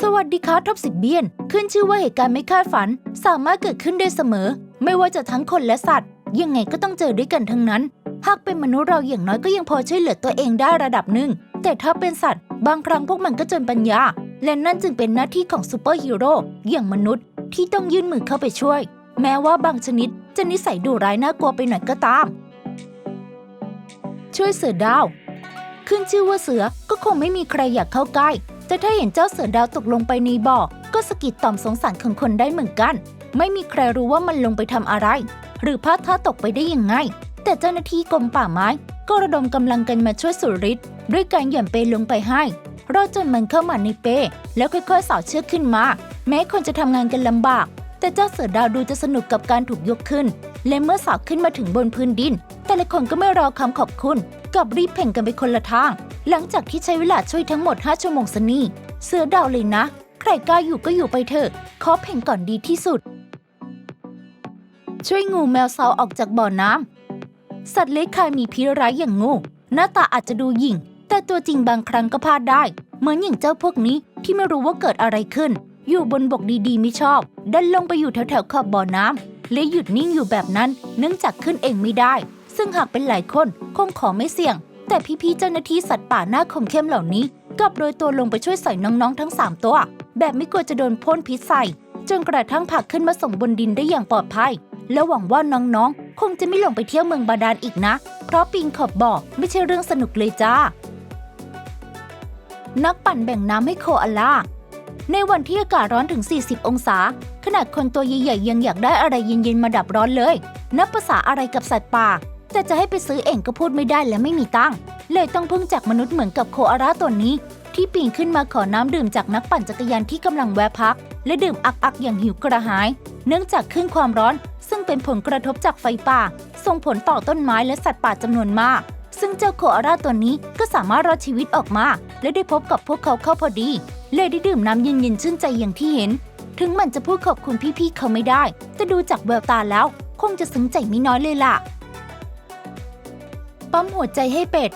สวัสดีค่ะท็อปสิบเบียน ขึ้นชื่อว่าเหตุการณ์ไม่คาดฝัน สามารถเกิดขึ้นได้เสมอ ไม่ว่าจะทั้งคนและสัตว์ ยังไงก็ต้องเจอด้วยกันทั้งนั้น หากเป็นมนุษย์เราอย่างน้อยก็ยังพอช่วยเหลือตัวเองได้ระดับหนึ่ง แต่ถ้าเป็นสัตว์ บางครั้งพวกมันก็จนปัญญา และนั่นจึงเป็นหน้าที่ของซูเปอร์ฮีโร่อย่างมนุษย์ ที่ต้องยื่นมือเข้าไปช่วย แม้ว่าบางชนิดจะนิสัยดุร้ายน่ากลัวไปหน่อยก็ตาม ช่วยเสือดาว ขึ้นชื่อว่าเสือก็คงไม่มีใครอยากเข้าใกล้ แต่ถ้าเห็นเจ้าเสือดาวตกลงไปในบ่อ ก็สะกิดต่อมสงสารของคนได้เหมือนกัน ไม่มีใครรู้ว่ามันลงไปทำอะไร หรือพลาดท่าตกไปได้ยังไง แต่เจ้าหน้าที่กรมป่าไม้ ก็ระดมกำลังกันมาช่วยสุริศด้วยการหย่อนเปลงไปให้รอจนมันเข้ามาในเปแล้วค่อยๆสอดเชือกขึ้นมา แม้คนจะทำงานกันลำบาก แต่เจ้าเสือดาวดูจะสนุกกับการถูกยกขึ้น และเมื่อสาวขึ้นมาถึงบนพื้นดิน แต่ละคนก็ไม่รอคำขอบคุณ กับรีบเพ่งกันไปคนละทาง หลังจากที่ใช้เวลาช่วยทั้งหมด 5 ชั่วโมงสนี่เสือดาวเลยนะ ใครกล้าอยู่ก็อยู่ไปเถอะขอเพ่งก่อนดีที่สุด ช่วยงูแมวเซาออกจากบ่อน้ำสัตว์เลื้อยคลานมีพิษร้ายอย่างงู หน้าตาอาจจะดูหยิ่ง แต่ตัวจริงบางครั้งก็พลาดได้ เหมือนอย่างเจ้าพวกนี้ที่ไม่รู้ว่าเกิดอะไรขึ้น อยู่บนบกดีๆไม่ชอบ ดันลงไปอยู่แถวๆขอบบ่อน้ำและหยุดนิ่งอยู่แบบนั้น เนื่องจากขึ้นเองไม่ได้ ซึ่งหากเป็นหลายคนคงขอไม่เสี่ยง แต่พี่ๆเจ้าหน้าที่สัตว์ป่าหน้าคมเข้มเหล่านี้กลับโรยตัวลงไปช่วยใส่น้องๆทั้ง 3 ตัว แบบไม่กลัวจะโดนพ่นพิษใส่จนกระทั่งผลักขึ้นมาส่งบนดินได้อย่างปลอดภัย และหวังว่าน้องๆ คงจะไม่ลงไปเที่ยวเมืองบาดาลอีกนะ เพราะปีนขอบบ่อไม่ใช่เรื่องสนุกเลยจ้า นักปั่นแบ่งน้ำให้โคอาล่าในวันที่อากาศร้อนถึง 40 องศา ขนาดคนตัวใหญ่ๆยังอยากได้อะไรเย็นๆมาดับร้อนเลย นับภาษาอะไรกับสัตว์ป่า แต่จะให้ไปซื้อเองก็พูดไม่ได้และไม่มีตังค์เลยต้องพึ่งจากมนุษย์เหมือนกับโคอาล่าตัวนี้ ที่ปีนขึ้นมาขอน้ำดื่มจากนักปั่นจักรยานที่กำลังแวะพัก และดื่มอักๆอย่างหิวกระหาย เนื่องจากคลื่นความร้อน ซึ่งเป็นผลกระทบจากไฟป่า ส่งผลต่อต้นไม้และสัตว์ป่าจำนวนมาก ซึ่งเจ้าโคอาล่าตัวนี้ก็สามารถรอดชีวิตออกมา และได้พบกับพวกเขาเข้าพอดี เลยได้ดื่มน้ำเย็นๆชื่นใจอย่างที่เห็น ถึงมันจะพูดขอบคุณพี่ๆเขาไม่ได้ แต่ดูจากแววตาแล้ว คงจะซึ้งใจไม่น้อยเลยล่ะ ปั๊มหัวใจให้เป็ด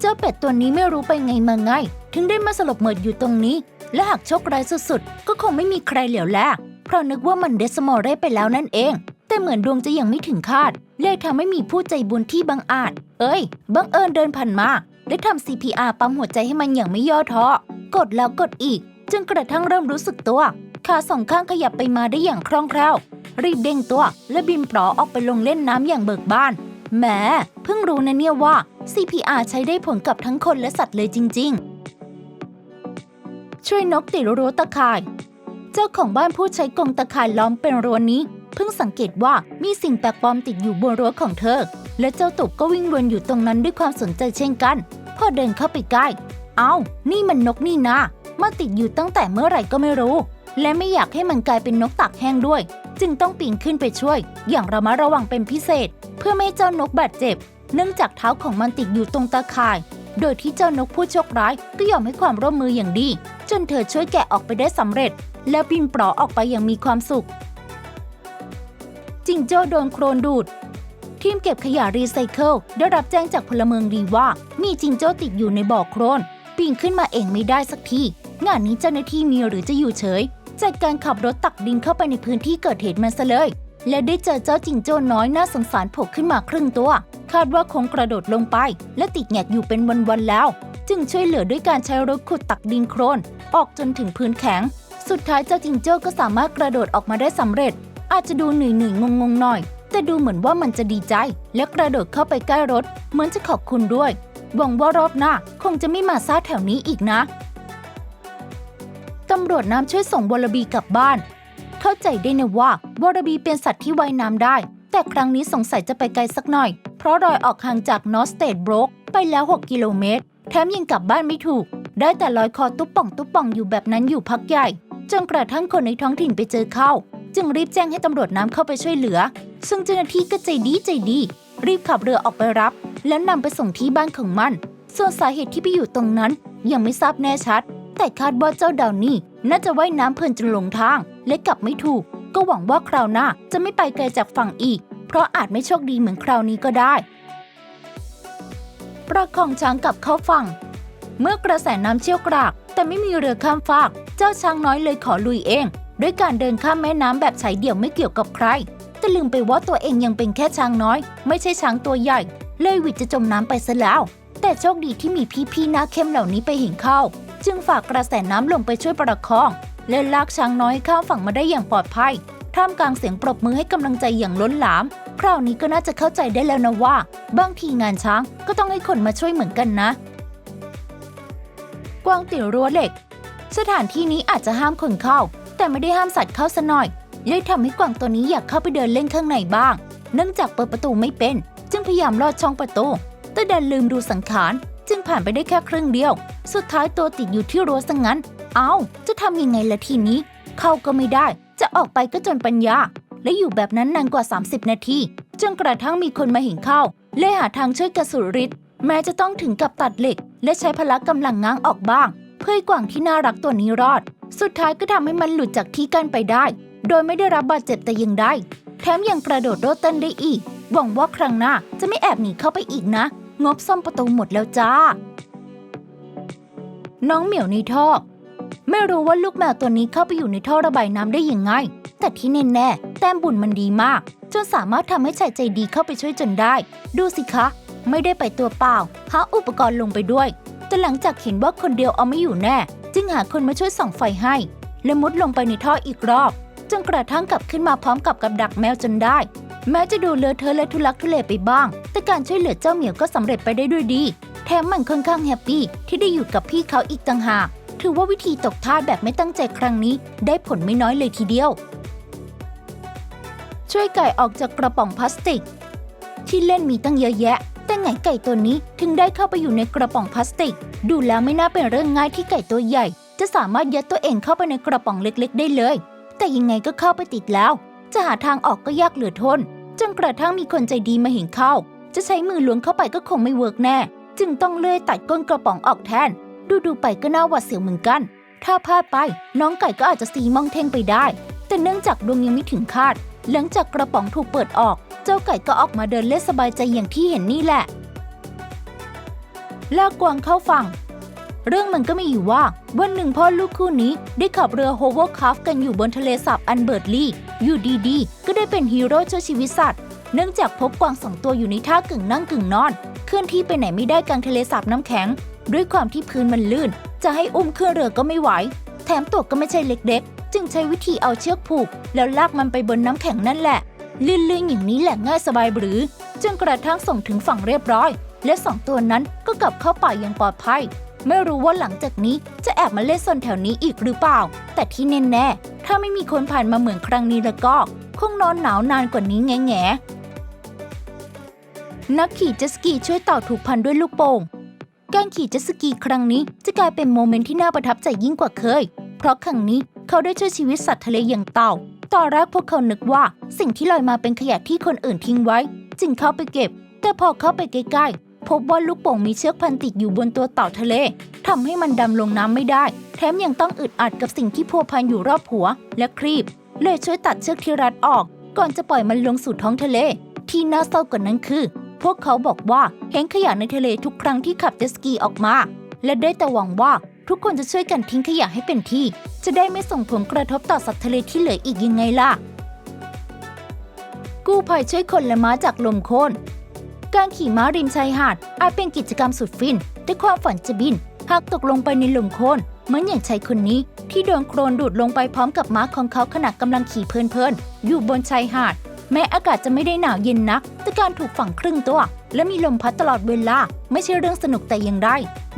เจ้าเป็ดตัวนี้ไม่รู้ไปไงมาไง ถึงได้มาสลบเหมิดอยู่ตรงนี้ และหากโชคร้ายสุดๆ ก็คงไม่มีใครเหลียวแลเพราะนึกว่ามันเดสมอร์เรไปแล้วนั่นเอง แต่เหมือนดวงจะยังไม่ถึงคาด เลยทำให้มีผู้ใจบุญที่บังอาจ เอ้ย บังเอิญเดินผ่านมาได้ทำ CPR ปั๊มหัวใจให้มันอย่างไม่ย่อท้อ กดแล้วกดอีก จนกระทั่งเริ่มรู้สึกตัวขาสองข้างขยับไปมาได้อย่างคล่องแคล่ว รีบเด้งตัว และบินปลอออกไปลงเล่นน้ำอย่างเบิกบาน แหมเพิ่งรู้นะเนี่ยว่า CPR ใช้ได้ผลกับทั้งคนและสัตว์เลยจริง ๆ ช่วยนกติดรั้วตะข่าย เจ้าของบ้านผู้ใช้กรงตะข่ายล้อมเป็นรั้วนี้ เพิ่งสังเกตว่ามีสิ่งแปลกปลอมติดอยู่บนรั้วของเธอ และเจ้าตุกก็วิ่งวนอยู่ตรงนั้นด้วยความสนใจเช่นกัน พอเดินเข้าไปใกล้ เอา้า นี่มันนกนี่นามาติดอยู่ตั้งแต่เมื่อไหร่ก็ไม่รู้ และไม่อยากให้มันกลายเป็นนกตากแห้งด้วย จึงต้องปีนขึ้นไปช่วย อย่างระมัดระวังเป็นพิเศษ เพื่อไม่ให้เจ้านกบาดเจ็บ เนื่องจากเท้าของมันติดอยู่ตรงตาข่าย โดยที่เจ้านกผู้โชคร้ายก็ยอมให้ความร่วมมืออย่างดี จนเธอช่วยแกะออกไปได้สำเร็จ แล้วบินปลอออกไปอย่างมีความสุขจิงโจ้โดนโครนดูด ทีมเก็บขยะรีไซเคิลได้รับแจ้งจากพลเมืองดีว่า มีจิงโจ้ติดอยู่ในบ่อโครนปีนขึ้นมาเองไม่ได้สักที งานนี้เจ้าหน้าที่มีหรือจะอยู่เฉย จัดการขับรถตักดินเข้าไปในพื้นที่เกิดเหตุมันซะเลย และได้เจอเจ้าจิงโจ้น้อยน่าสงสารโผล่ขึ้นมาครึ่งตัว คาดว่าคงกระโดดลงไป และติดแงกอยู่เป็นวันๆแล้ว จึงช่วยเหลือด้วยการใช้รถขุดตักดินโครน ออกจนถึงพื้นแข็ง สุดท้ายเจ้าจิงโจ้ก็สามารถกระโดดออกมาได้สำเร็จ อาจจะดูหนื่อยหน่งงงๆหน่อย แต่ดูเหมือนว่ามันจะดีใจ และกระโดดเข้าไปใกล้รถ เหมือนจะขอบคุณด้วยหวังว่ารอบหน้าคงจะไม่มาซ่าแถวนี้อีกนะ ตำรวจน้ำช่วยส่งวอลบีกลับบ้าน เข้าใจได้นะว่าวอลบีเป็นสัตว์ที่ว่ายน้ำได้ แต่ครั้งนี้สงสัยจะไปไกลสักหน่อย เพราะรอยออกห่างจากนอสเตดบรกไปแล้ว 6 กิโลเมตร แถมยังกลับบ้านไม่ถูก ได้แต่ลอยคอตุ๊บป่องตุ๊บป่องอยู่แบบนั้นอยู่พักใหญ่ จนกระทั่งคนในท้องถิ่นไปเจอเข้า จึงรีบแจ้งให้ตำรวจน้ำเข้าไปช่วยเหลือ ซึ่งเจ้าหน้าที่ก็ใจดีใจดี รีบขับเรือออกไปรับ แล้วนำไปส่งที่บ้านของมัน ส่วนสาเหตุที่ไปอยู่ตรงนั้นยังไม่ทราบแน่ชัด แต่คาดว่าเจ้าดาวนี่น่าจะว่ายน้ำเพลินจนหลงทาง และกลับไม่ถูก ก็หวังว่าคราวหน้าจะไม่ไปไกลจากฝั่งอีก เพราะอาจไม่โชคดีเหมือนคราวนี้ก็ได้ ประคองช้างกลับเข้าฝั่ง เมื่อกระแสน้ำเชี่ยวกราก แต่ไม่มีเรือข้ามฟาก เจ้าช้างน้อยเลยขอลุยเอง ด้วยการเดินข้ามแม่น้ำแบบใช้เดี่ยวไม่เกี่ยวกับใคร แต่ลืมไปว่าตัวเองยังเป็นแค่ช้างน้อย ไม่ใช่ช้างตัวใหญ่ เลยหวิดจะจมน้ำไปซะแล้ว แต่โชคดีที่มีพี่ๆหน้าเข้มเหล่านี้ไปเห็นเข้า จึงฝากกระแสน้ำลงไปช่วยประคอง และลากช้างน้อยข้ามฝั่งมาได้อย่างปลอดภัย ท่ามกลางเสียงปรบมือให้กำลังใจอย่างล้นหลาม คราวนี้ก็น่าจะเข้าใจได้แล้วนะว่า บางทีงานช้างก็ต้องให้คนมาช่วยเหมือนกันนะ กวางติดรั้วเหล็ก สถานที่นี้อาจจะห้ามคนเข้า แต่ไม่ได้ห้ามสัตว์เข้าซะหน่อยเลยทำให้กวางตัวนี้อยากเข้าไปเดินเล่นข้างในบ้าง เนื่องจากเปิดประตูไม่เป็น จึงพยายามลอดช่องประตู แต่ดันลืมดูสังขาร จึงผ่านไปได้แค่ครึ่งเดียว สุดท้ายตัวติดอยู่ที่รั้วซะงั้น เอาจะทำยังไงละทีนี้ เข้าก็ไม่ได้ จะออกไปก็จนปัญญา และอยู่แบบนั้นนานกว่า 30 นาที จนกระทั่งมีคนมาเห็นเข้า เลยหาทางช่วยกระสุนฤทธิ์แม้จะต้องถึงกับตัดเหล็ก และใช้พละกำลังง้างออกบ้าง เพื่อกว่างที่น่ารักตัวนี้รอด สุดท้ายก็ทำให้มันหลุดจากที่กั้นไปได้ โดยไม่ได้รับบาดเจ็บแต่ยังได้ แถมยังกระโดดโดดเต้นได้อีกหวังว่าครั้งหน้าจะไม่แอบหนีเข้าไปอีกนะ งบซ่อมประตูหมดแล้วจ้า น้องเหมียวในท่อ ไม่รู้ว่าลูกแมวตัวนี้เข้าไปอยู่ในท่อระบายน้ำได้ยังไง แต่ที่แน่ๆแต้มบุญมันดีมาก จนสามารถทำให้ชายใจดีเข้าไปช่วยจนได้ ดูสิคะ ไม่ได้ไปตัวเปล่าหาอุปกรณ์ลงไปด้วย แต่หลังจากเห็นว่าคนเดียวเอาไม่อยู่แน่ จึงหาคนมาช่วยส่องไฟให้ และมุดลงไปในท่ออีกรอบจนกระทั่งกลับขึ้นมาพร้อมกับกับดักแมวจนได้ แม้จะดูเลอะเทอะและทุลักทุเลไปบ้าง แต่การช่วยเหลือเจ้าเหมียวก็สำเร็จไปได้ด้วยดี แถมมันค่อนข้างแฮปปี้ที่ได้อยู่กับพี่เขาอีกต่างหาก ถือว่าวิธีตกทาสแบบไม่ตั้งใจครั้งนี้ ได้ผลไม่น้อยเลยทีเดียว ช่วยไก่ออกจากกระป๋องพลาสติก ที่เล่นมีตั้งเยอะแยะ แต่ไงไก่ตัวนี้ถึงได้เข้าไปอยู่ในกระป๋องพลาสติก ดูแล้วไม่น่าเป็นเรื่องง่ายที่ไก่ตัวใหญ่ จะสามารถยัดตัวเองเข้าไปในกระป๋องเล็กๆ ได้เลย แต่ยังไงก็เข้าไปติดแล้ว จะหาทางออกก็ยากเหลือทน จนกระทั่งมีคนใจดีมาเห็นเข้า จะใช้มือล้วงเข้าไปก็คงไม่เวิร์กแน่ จึงต้องเลื่อยตัดก้นกระป๋องออกแทน ดูดูๆไปก็น่าหวาดเสียวเหมือนกัน ถ้าพลาดไปน้องไก่ก็อาจจะสีมองเท่งไปได้ แต่เนื่องจากดวงยังไม่ถึงคาด หลังจากกระป๋องถูกเปิดออก เจ้าไก่ก็ออกมาเดินเล่นสบายใจอย่างที่เห็นนี่แหละลากกวางเข้าฝั่ง เรื่องมันก็มีอยู่ว่า วันหนึ่งพ่อลูกคู่นี้ได้ขับเรือโฮเวอร์คราฟต์กันอยู่บนทะเลสาบอันเบิร์ดลีอยู่ดีๆ ก็ได้เป็นฮีโร่ช่วยชีวิตสัตว์ เนื่องจากพบกวางสองตัวอยู่ในท่ากึ่งนั่งกึ่งนอน เคลื่อนที่ไปไหนไม่ได้กลางทะเลสาบน้ำแข็ง ด้วยความที่พื้นมันลื่น จะให้อุ้มขึ้นเรือก็ไม่ไหว แถมตัวก็ไม่ใช่เล็กๆ จึงใช้วิธีเอาเชือกผูก แล้วลากมันไปบนน้ำแข็งนั่นแหละ ลื่นๆอย่างนี้แหละง่ายสบายหรือจนกระทั่งส่งถึงฝั่งเรียบร้อย และสองตัวนั้นก็กลับเข้าป่าอย่างปลอดภัย ไม่รู้ว่าหลังจากนี้จะแอบมาเล่นซนแถวนี้อีกหรือเปล่า แต่ที่แน่ๆ ถ้าไม่มีคนผ่านมาเหมือนครั้งนี้แล้วก็คงนอนหนาวนานกว่านี้แง่แง่นักขี่เจสกีช่วยเต่าถูกพันด้วยลูกโป่ง การขี่เจสกีครั้งนี้จะกลายเป็นโมเมนต์ที่น่าประทับใจยิ่งกว่าเคย เพราะครั้งนี้เขาได้ช่วยชีวิตสัตว์ทะเลอย่างเต่า ตอนแรกพวกเขานึกว่าสิ่งที่ลอยมาเป็นขยะที่คนอื่นทิ้งไว้ จึงเข้าไปเก็บ แต่พอเข้าไปใกล้ๆ พบว่าลูกโป่งมีเชือกพันติดอยู่บนตัวเต่าทะเลทำให้มันดำลงน้ำไม่ได้ แถมยังต้องอึดอัดกับสิ่งที่พัวพันอยู่รอบหัว และครีบ เลยช่วยตัดเชือกที่รัดออก ก่อนจะปล่อยมันลงสู่ท้องทะเล ที่น่าเศร้ากว่านั้นคือ พวกเขาบอกว่าเห็นขยะในทะเลทุกครั้งที่ขับเจ็ตสกีออกมา และได้แต่หวังว่าทุกคนจะช่วยกันทิ้งขยะให้เป็นที่ จะได้ไม่ส่งผลกระทบต่อสัตว์ทะเลที่เหลืออีกยังไงล่ะกู้ภัยช่วยคนและม้าจากลมโคลน การขี่ม้าริมชายหาด อาจเป็นกิจกรรมสุดฟินแต่ความฝันจะบินหากตกลงไปในหลุมโคลนเหมือนอย่างชายคนนี้ ที่โดนโคลนดูดลงไปพร้อมกับม้าของเขาขณะกำลังขี่เพลินๆอยู่บนชายหาด แม้อากาศจะไม่ได้หนาวเย็นนัก แต่การถูกฝังครึ่งตัว และมีลมพัดตลอดเวลา ไม่ใช่เรื่องสนุกแต่อย่างใด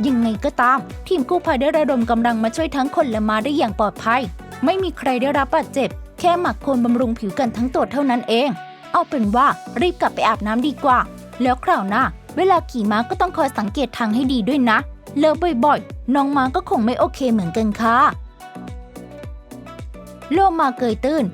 ยังไงก็ตาม ทีมกู้ภัยได้ระดมกำลังมาช่วยทั้งคนและม้าได้อย่างปลอดภัย ไม่มีใครได้รับบาดเจ็บ แค่หมักโคลนบำรุงผิวกันทั้งตัวเท่านั้นเอง เอาเป็นว่ารีบกลับไปอาบน้ำดีกว่า แล้วคราวหน้า เวลาขี่ม้าก็ต้องคอยสังเกตทางให้ดีด้วยนะ เลอะบ่อยๆ น้องม้าก็คงไม่โอเคเหมือนกันค่ะ โลมาเกยตื้น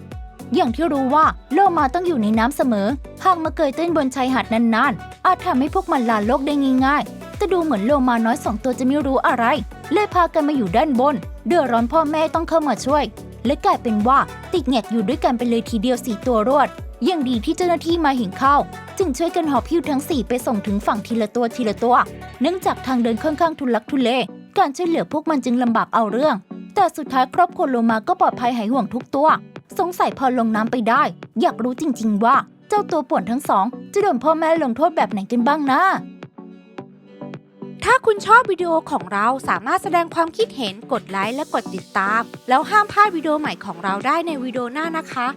อย่างที่รู้ว่าโลมาต้องอยู่ในน้ำเสมอ หากมาเกยตื้นบนชายหาดนานๆ อาจทำให้พวกมันลาโลกได้ง่ายๆ แต่ดูเหมือนโลมาน้อยสองตัวจะไม่รู้อะไร เลยพากันมาอยู่ด้านบน เดือดร้อนพ่อแม่ต้องเข้ามาช่วย และกลายเป็นว่าติดแงกอยู่ด้วยกันไปเลยทีเดียวสี่ตัวรวดยังดีที่เจ้าหน้าที่มาเห็นเข้า จึงช่วยกันหอบพิ้วทั้งสี่ไปส่งถึงฝั่งทีละตัวทีละตัว เนื่องจากทางเดินค่อนข้างทุลักทุเล การช่วยเหลือพวกมันจึงลำบากเอาเรื่อง แต่สุดท้ายครอบครัวโลมาก็ปลอดภัยหายห่วงทุกตัว สงสัยพอลงน้ำไปได้ อยากรู้จริง ๆ ว่า เจ้าตัวป่วนทั้งสอง จะโดนพ่อแม่ลงโทษแบบไหนกันบ้างนะ ถ้าคุณชอบวิดีโอของเราสามารถแสดงความคิดเห็นกดไลค์และกดติดตาม แล้วห้ามพลาดวิดีโอใหม่ของเราได้ในวิดีโอหน้านะคะ